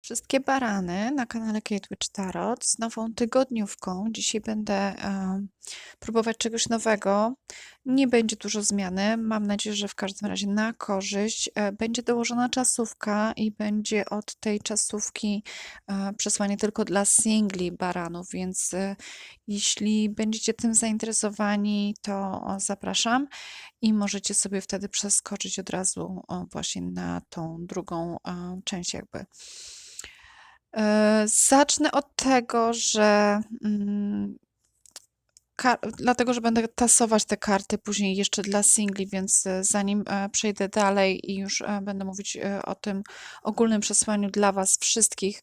Wszystkie barany na kanale Kate Witch Tarot z nową tygodniówką. Dzisiaj będę e, próbować czegoś nowego. Nie będzie dużo zmiany. Mam nadzieję, że w każdym razie na korzyść. E, będzie dołożona czasówka i będzie od tej czasówki e, przesłanie tylko dla singli baranów, więc e, jeśli będziecie tym zainteresowani, to zapraszam i możecie sobie wtedy przeskoczyć od razu właśnie na tą drugą część jakby. E, zacznę od tego, że mm, dlatego, że będę tasować te karty później jeszcze dla singli, więc e, zanim e, przejdę dalej i już będę mówić o tym ogólnym przesłaniu dla Was wszystkich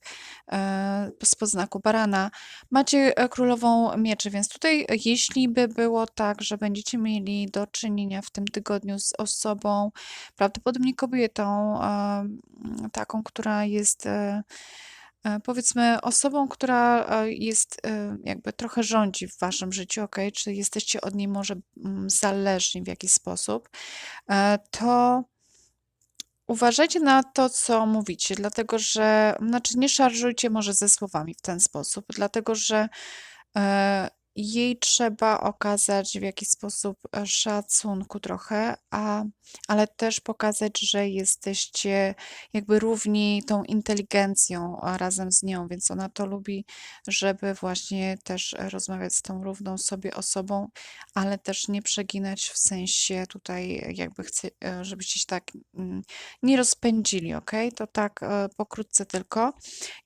e, z podznaku barana, macie królową mieczy, więc tutaj jeśli by było tak, że będziecie mieli do czynienia w tym tygodniu z osobą, prawdopodobnie kobietą, taką, która jest powiedzmy osobą, która e, jest e, jakby trochę rządzi w waszym życiu, ok? Czy jesteście od niej może mm, zależni w jakiś sposób, e, to uważajcie na to, co mówicie, dlatego że, znaczy nie szarżujcie może ze słowami w ten sposób, dlatego że e, jej trzeba okazać w jakiś sposób e, szacunku trochę, a, ale też pokazać, że jesteście jakby równi tą inteligencją razem z nią, więc ona to lubi, żeby właśnie też e, rozmawiać z tą równą sobie osobą, ale też nie przeginać w sensie tutaj jakby chce, e, żebyście się tak mm, nie rozpędzili, ok? To tak pokrótce tylko.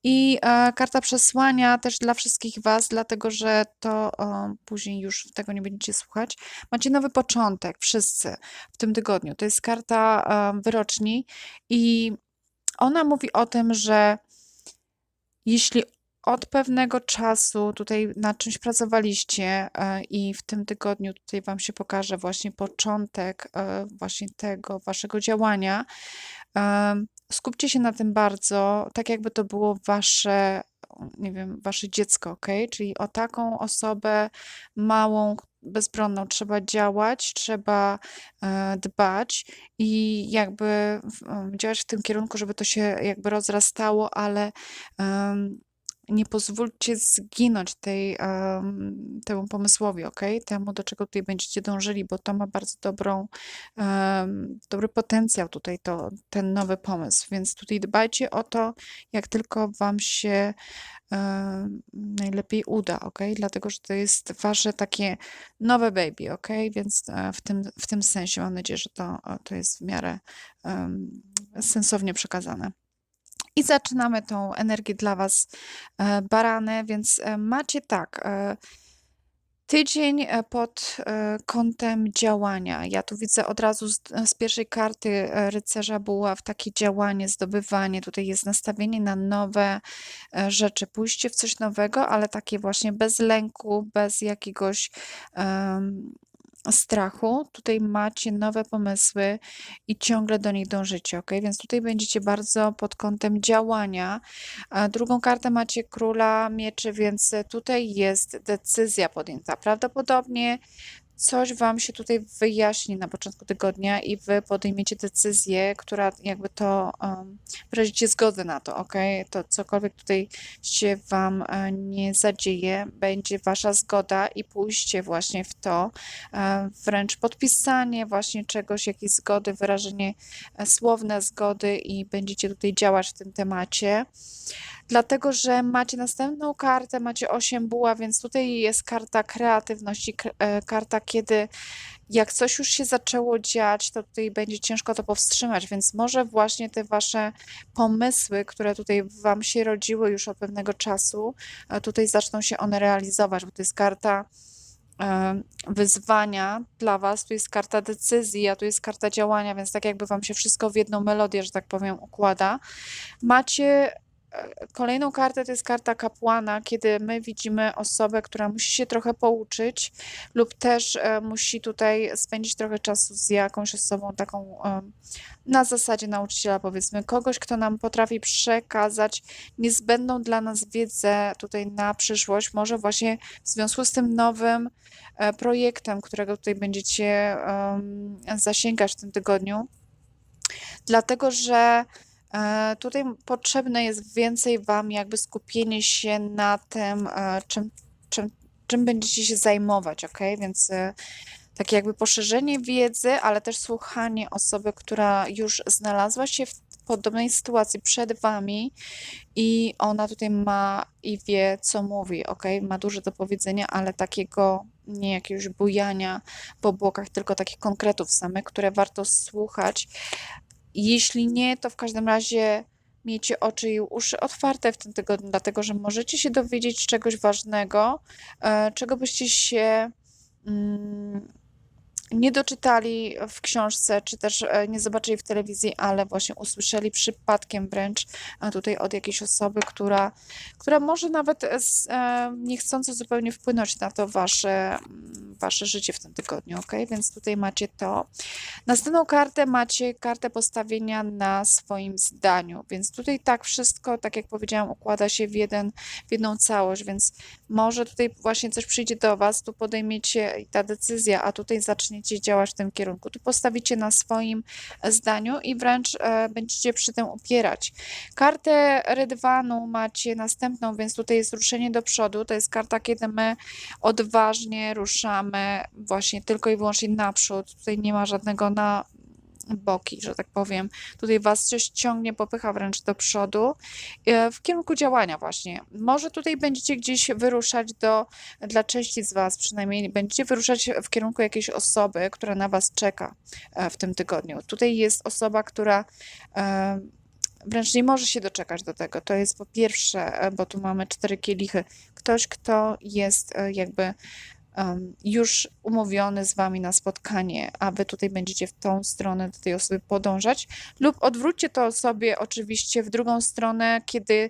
I karta przesłania też dla wszystkich Was, dlatego że to o, później już tego nie będziecie słuchać. Macie nowy początek, wszyscy w tym tygodniu. To jest karta e, wyroczni i ona mówi o tym, że jeśli od pewnego czasu tutaj nad czymś pracowaliście e, i w tym tygodniu tutaj Wam się pokaże właśnie początek e, właśnie tego Waszego działania, skupcie się na tym bardzo, tak jakby to było Wasze, nie wiem, Wasze dziecko, ok? Czyli o taką osobę małą, bezbronną trzeba działać, trzeba e, dbać i jakby działać w tym kierunku, żeby to się jakby rozrastało, ale nie pozwólcie zginąć tej, em, temu pomysłowi, ok? Temu, do czego tutaj będziecie dążyli, bo to ma bardzo dobrą, em, dobry potencjał tutaj, to, ten nowy pomysł. Więc tutaj dbajcie o to, jak tylko Wam się em, najlepiej uda, ok? Dlatego, że to jest Wasze takie nowe baby, ok? Więc e, w tym, w tym sensie mam nadzieję, że to, to jest w miarę em, sensownie przekazane. I zaczynamy tą energię dla Was, e, barany, więc e, macie tak. e, Tydzień pod kątem działania. Ja tu widzę od razu z, z pierwszej karty rycerza buław takie działanie, zdobywanie. Tutaj jest nastawienie na nowe rzeczy, pójście w coś nowego, ale takie właśnie bez lęku, bez jakiegoś em, strachu. Tutaj macie nowe pomysły i ciągle do nich dążycie, ok? Więc tutaj będziecie bardzo pod kątem działania. Drugą kartę macie króla mieczy, więc tutaj jest decyzja podjęta. Prawdopodobnie coś Wam się tutaj wyjaśni na początku tygodnia i Wy podejmiecie decyzję, która jakby to um, wyrazicie zgodę na to, ok? To cokolwiek tutaj się Wam e, nie zadzieje, będzie Wasza zgoda i pójście właśnie w to, e, wręcz podpisanie właśnie czegoś, jakiejś zgody, wyrażenie e, słowne zgody i będziecie tutaj działać w tym temacie. Dlatego, że macie następną kartę, macie 8 buła, więc tutaj jest karta kreatywności, e, karta, kiedy jak coś już się zaczęło dziać, to tutaj będzie ciężko to powstrzymać, więc może właśnie te wasze pomysły, które tutaj wam się rodziły już od pewnego czasu, e, tutaj zaczną się one realizować, bo to jest karta e, wyzwania dla was, tu jest karta decyzji, a tu jest karta działania, więc tak jakby wam się wszystko w jedną melodię, że tak powiem, układa. Macie kolejną kartę, to jest karta kapłana, kiedy my widzimy osobę, która musi się trochę pouczyć lub też e, musi tutaj spędzić trochę czasu z jakąś osobą taką em, na zasadzie nauczyciela, powiedzmy, kogoś, kto nam potrafi przekazać niezbędną dla nas wiedzę tutaj na przyszłość, może właśnie w związku z tym nowym e, projektem, którego tutaj będziecie zasięgać w tym tygodniu. Dlatego, że E, tutaj potrzebne jest więcej Wam jakby skupienie się na tym, e, czym, czym, czym będziecie się zajmować, ok? Więc e, takie jakby poszerzenie wiedzy, ale też słuchanie osoby, która już znalazła się w podobnej sytuacji przed Wami i ona tutaj ma i wie, co mówi, ok? Ma dużo do powiedzenia, ale takiego nie jakiegoś bujania po bokach, tylko takich konkretów samych, które warto słuchać. Jeśli nie, to w każdym razie miejcie oczy i uszy otwarte w tym tygodniu, dlatego że możecie się dowiedzieć czegoś ważnego, e, czego byście się mm, nie doczytali w książce, czy też e, nie zobaczyli w telewizji, ale właśnie usłyszeli przypadkiem wręcz e, tutaj od jakiejś osoby, która, która może nawet z, e, niechcąco zupełnie wpłynąć na to wasze, wasze życie w tym tygodniu, ok? Więc tutaj macie to. Następną kartę macie kartę postawienia na swoim zdaniu, więc tutaj tak wszystko, tak jak powiedziałam, układa się w, jeden, w jedną całość, więc może tutaj właśnie coś przyjdzie do was, tu podejmiecie ta decyzja, a tutaj zacznie zaczniecie działać w tym kierunku. Tu postawicie na swoim zdaniu i wręcz e, będziecie przy tym upierać. Kartę Rydwanu macie następną, więc tutaj jest ruszenie do przodu. To jest karta, kiedy my odważnie ruszamy właśnie tylko i wyłącznie naprzód. Tutaj nie ma żadnego na boki, że tak powiem. Tutaj was coś ciągnie, popycha wręcz do przodu e, w kierunku działania właśnie. Może tutaj będziecie gdzieś wyruszać do, dla części z was przynajmniej, będziecie wyruszać w kierunku jakiejś osoby, która na was czeka e, w tym tygodniu. Tutaj jest osoba, która e, wręcz nie może się doczekać do tego. To jest po pierwsze, bo tu mamy cztery kielichy, ktoś, kto jest jakby już umówiony z Wami na spotkanie, a Wy tutaj będziecie w tą stronę do tej osoby podążać, lub odwróćcie to sobie oczywiście w drugą stronę, kiedy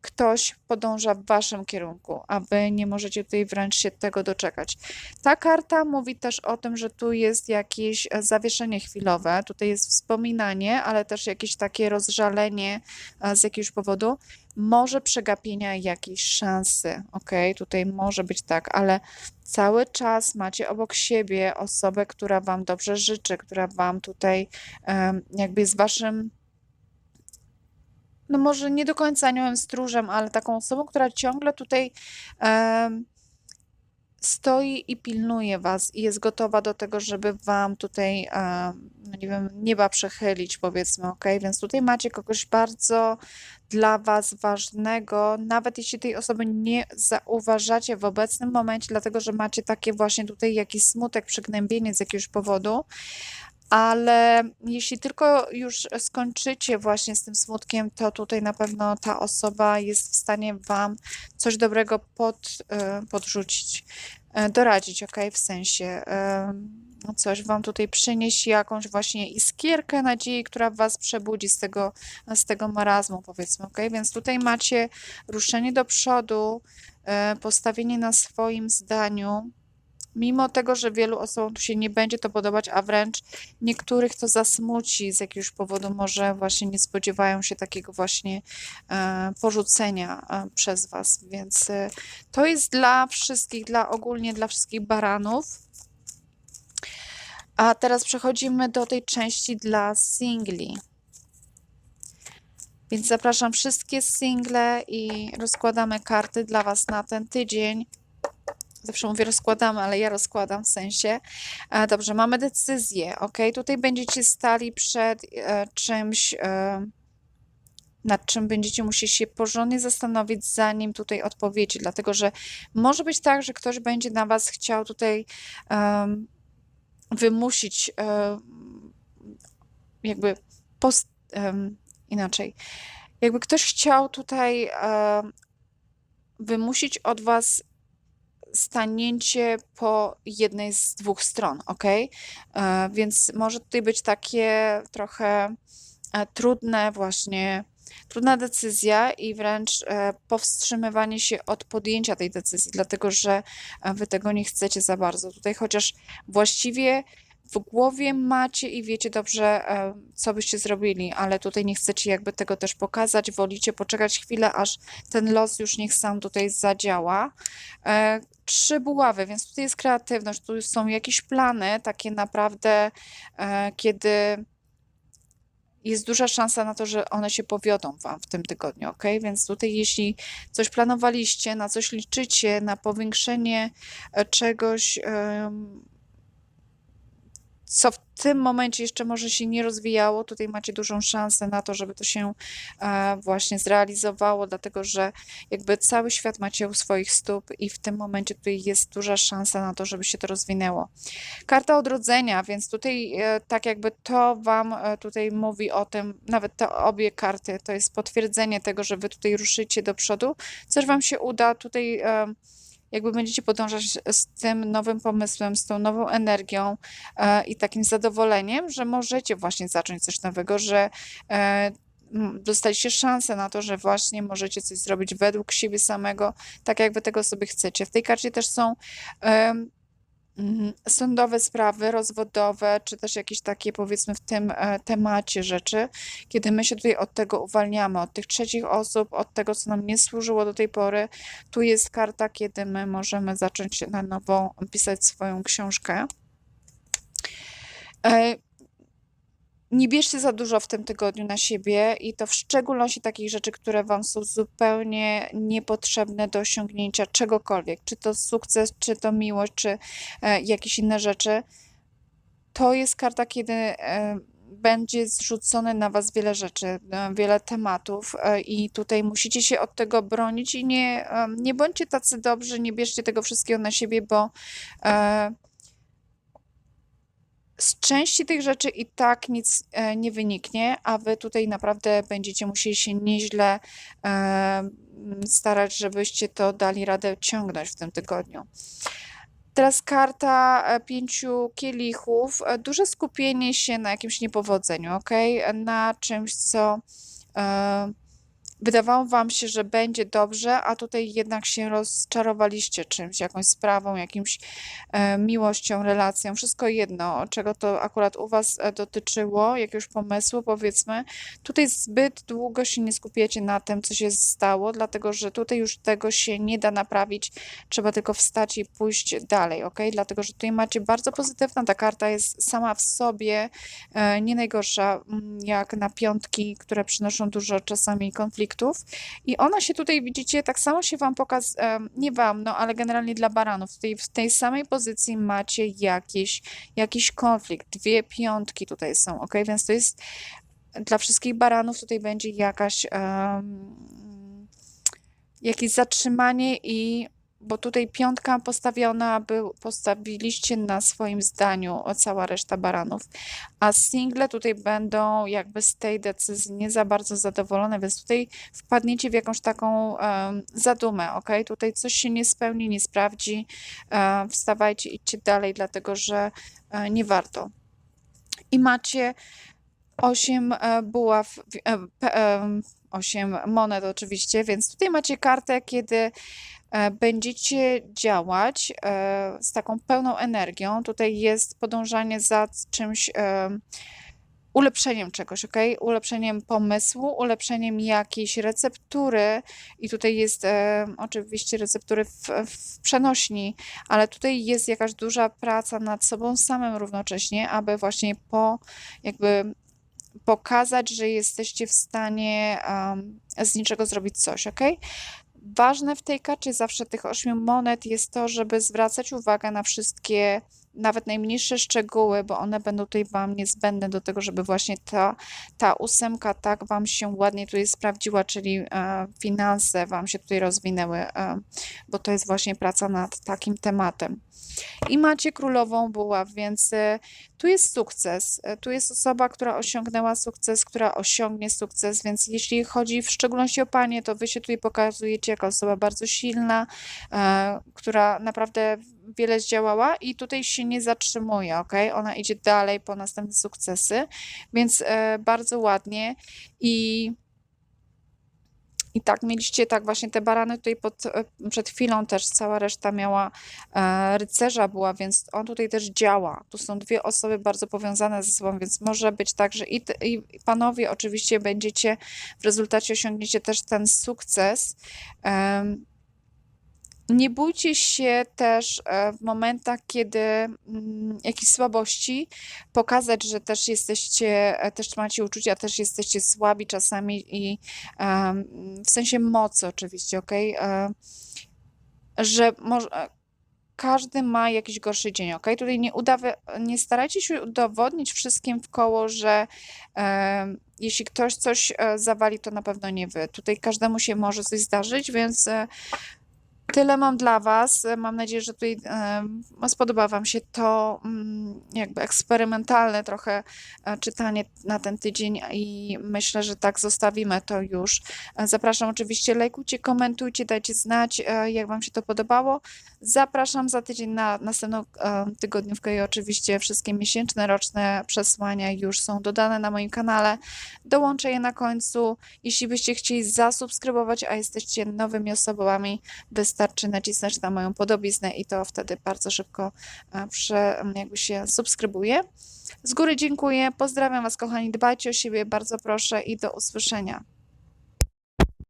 ktoś podąża w waszym kierunku, a wy nie możecie tutaj wręcz się tego doczekać. Ta karta mówi też o tym, że tu jest jakieś e, zawieszenie chwilowe, tutaj jest wspominanie, ale też jakieś takie rozżalenie e, z jakiegoś powodu, może przegapienia jakiejś szansy, ok? Tutaj może być tak, ale cały czas macie obok siebie osobę, która wam dobrze życzy, która wam tutaj jakby jest waszym no może nie do końca aniołem stróżem, ale taką osobą, która ciągle tutaj stoi i pilnuje was i jest gotowa do tego, żeby wam tutaj, no nie wiem, nieba przechylić, powiedzmy, ok? Więc tutaj macie kogoś bardzo dla was ważnego, nawet jeśli tej osoby nie zauważacie w obecnym momencie, dlatego że macie takie właśnie tutaj jakiś smutek, przygnębienie z jakiegoś powodu, ale jeśli tylko już skończycie właśnie z tym smutkiem, to tutaj na pewno ta osoba jest w stanie Wam coś dobrego pod, e, podrzucić, e, doradzić, ok? W sensie e, no coś Wam tutaj przynieść, jakąś właśnie iskierkę nadziei, która Was przebudzi z tego, z tego marazmu, powiedzmy, ok? Więc tutaj macie ruszenie do przodu, postawienie na swoim zdaniu, mimo tego, że wielu osobom tu się nie będzie to podobać, a wręcz niektórych to zasmuci z jakiegoś powodu, może właśnie nie spodziewają się takiego właśnie e, porzucenia e, przez Was. Więc e, to jest dla wszystkich, dla ogólnie dla wszystkich baranów. A teraz przechodzimy do tej części dla singli. Więc zapraszam wszystkie single i rozkładamy karty dla Was na ten tydzień. Zawsze mówię rozkładamy, ale ja rozkładam w sensie. E, dobrze, mamy decyzję, ok? Tutaj będziecie stali przed e, czymś, e, nad czym będziecie musieli się porządnie zastanowić, zanim tutaj odpowiedzi, dlatego że może być tak, że ktoś będzie na Was chciał tutaj wymusić, jakby post, inaczej, jakby ktoś chciał tutaj wymusić od Was stanięcie po jednej z dwóch stron, ok? E, więc może tutaj być takie trochę e, trudne właśnie, trudna decyzja i wręcz e, powstrzymywanie się od podjęcia tej decyzji, dlatego że wy tego nie chcecie za bardzo. Tutaj chociaż właściwie w głowie macie i wiecie dobrze, co byście zrobili, ale tutaj nie chcecie jakby tego też pokazać, wolicie poczekać chwilę, aż ten los już niech sam tutaj zadziała trzy buławy, więc tutaj jest kreatywność, tu są jakieś plany takie naprawdę, e, kiedy jest duża szansa na to, że one się powiodą Wam w tym tygodniu, ok? Więc tutaj, jeśli coś planowaliście, na coś liczycie, na powiększenie e, czegoś, co w tym momencie jeszcze może się nie rozwijało, tutaj macie dużą szansę na to, żeby to się e, właśnie zrealizowało, dlatego że jakby cały świat macie u swoich stóp i w tym momencie tutaj jest duża szansa na to, żeby się to rozwinęło. Karta odrodzenia, więc tutaj e, tak jakby to Wam e, tutaj mówi o tym, nawet te obie karty, to jest potwierdzenie tego, że Wy tutaj ruszycie do przodu, coś Wam się uda, tutaj jakby będziecie podążać z tym nowym pomysłem, z tą nową energią e, i takim zadowoleniem, że możecie właśnie zacząć coś nowego, że e, dostaliście szansę na to, że właśnie możecie coś zrobić według siebie samego, tak jak wy tego sobie chcecie. W tej karcie też są sądowe sprawy, rozwodowe, czy też jakieś takie powiedzmy w tym e, temacie rzeczy, kiedy my się tutaj od tego uwalniamy, od tych trzecich osób, od tego, co nam nie służyło do tej pory. Tu jest karta, kiedy my możemy zacząć na nowo pisać swoją książkę. Nie bierzcie za dużo w tym tygodniu na siebie i to w szczególności takich rzeczy, które Wam są zupełnie niepotrzebne do osiągnięcia czegokolwiek, czy to sukces, czy to miłość, czy e, jakieś inne rzeczy. To jest karta, kiedy e, będzie zrzucone na Was wiele rzeczy, e, wiele tematów e, i tutaj musicie się od tego bronić i nie, e, nie bądźcie tacy dobrzy, nie bierzcie tego wszystkiego na siebie, bo e, z części tych rzeczy i tak nic e, nie wyniknie, a wy tutaj naprawdę będziecie musieli się nieźle e, m, starać, żebyście to dali radę ciągnąć w tym tygodniu. Teraz karta e, pięciu kielichów. Duże skupienie się na jakimś niepowodzeniu, ok? Na czymś, co wydawało wam się, że będzie dobrze, a tutaj jednak się rozczarowaliście czymś, jakąś sprawą, jakimś e, miłością, relacją, wszystko jedno, czego to akurat u was e, dotyczyło, jakiegoś pomysłu, powiedzmy. Tutaj zbyt długo się nie skupiacie na tym, co się stało, dlatego że tutaj już tego się nie da naprawić, trzeba tylko wstać i pójść dalej, ok? Dlatego, że tutaj macie bardzo pozytywna, ta karta jest sama w sobie e, nie najgorsza, mm, jak na piątki, które przynoszą dużo czasami konfliktów. I ona się tutaj, widzicie, tak samo się wam pokaz, em, nie wam, no ale generalnie dla baranów. Tutaj w tej samej pozycji macie jakieś, jakiś konflikt. Dwie piątki tutaj są, ok? Więc to jest dla wszystkich baranów tutaj będzie jakaś, em, jakieś zatrzymanie i bo tutaj piątka postawiona, był, postawiliście na swoim zdaniu o cała reszta baranów, a single tutaj będą jakby z tej decyzji nie za bardzo zadowolone, więc tutaj wpadniecie w jakąś taką em, zadumę, ok? Tutaj coś się nie spełni, nie sprawdzi, e, wstawajcie, idźcie dalej, dlatego że e, nie warto. I macie 8 e, buław, e, 8 monet oczywiście, więc tutaj macie kartę, kiedy e, będziecie działać e, z taką pełną energią. Tutaj jest podążanie za czymś, e, ulepszeniem czegoś, ok? Ulepszeniem pomysłu, ulepszeniem jakiejś receptury i tutaj jest oczywiście receptury w, w przenośni, ale tutaj jest jakaś duża praca nad sobą samym równocześnie, aby właśnie po jakby pokazać, że jesteście w stanie um, z niczego zrobić coś, ok? Ważne w tej karcie zawsze tych ośmiu monet jest to, żeby zwracać uwagę na wszystkie, nawet najmniejsze szczegóły, bo one będą tutaj Wam niezbędne do tego, żeby właśnie ta, ta ósemka tak Wam się ładnie tutaj sprawdziła, czyli e, finanse Wam się tutaj rozwinęły, e, bo to jest właśnie praca nad takim tematem. I macie królową buław, więc e, tu jest sukces. Tu jest osoba, która osiągnęła sukces, która osiągnie sukces, więc jeśli chodzi w szczególności o panie, to wy się tutaj pokazujecie jako osoba bardzo silna, która naprawdę wiele zdziałała i tutaj się nie zatrzymuje, ok? Ona idzie dalej po następne sukcesy, więc e, bardzo ładnie i i tak, mieliście tak właśnie te barany tutaj pod, e, przed chwilą też cała reszta miała e, rycerza była, więc on tutaj też działa. Tu są dwie osoby bardzo powiązane ze sobą, więc może być tak, że i, i panowie oczywiście będziecie w rezultacie osiągniecie też ten sukces. em, Nie bójcie się też e, w momentach, kiedy mm, jakieś słabości, pokazać, że też jesteście, e, też macie uczucia, też jesteście słabi czasami i w sensie mocy oczywiście, ok? Że może, e, każdy ma jakiś gorszy dzień, ok? Tutaj nie, udawy, nie starajcie się udowodnić wszystkim w koło, że e, jeśli ktoś coś e, zawali, to na pewno nie wy. Tutaj każdemu się może coś zdarzyć, więc e, Tyle mam dla Was. Mam nadzieję, że tutaj spodoba Wam się to mm, jakby eksperymentalne trochę e, czytanie na ten tydzień i myślę, że tak zostawimy to już. Zapraszam oczywiście, lajkujcie, komentujcie, dajcie znać, e, jak Wam się to podobało. Zapraszam za tydzień na następną e, tygodniówkę i oczywiście wszystkie miesięczne, roczne przesłania już są dodane na moim kanale. Dołączę je na końcu. Jeśli byście chcieli zasubskrybować, a jesteście nowymi osobami, wystarczy nacisnąć na moją podobiznę i to wtedy bardzo szybko e, prze, jakby się subskrybuje. Z góry dziękuję, pozdrawiam Was kochani, dbajcie o siebie, bardzo proszę i do usłyszenia.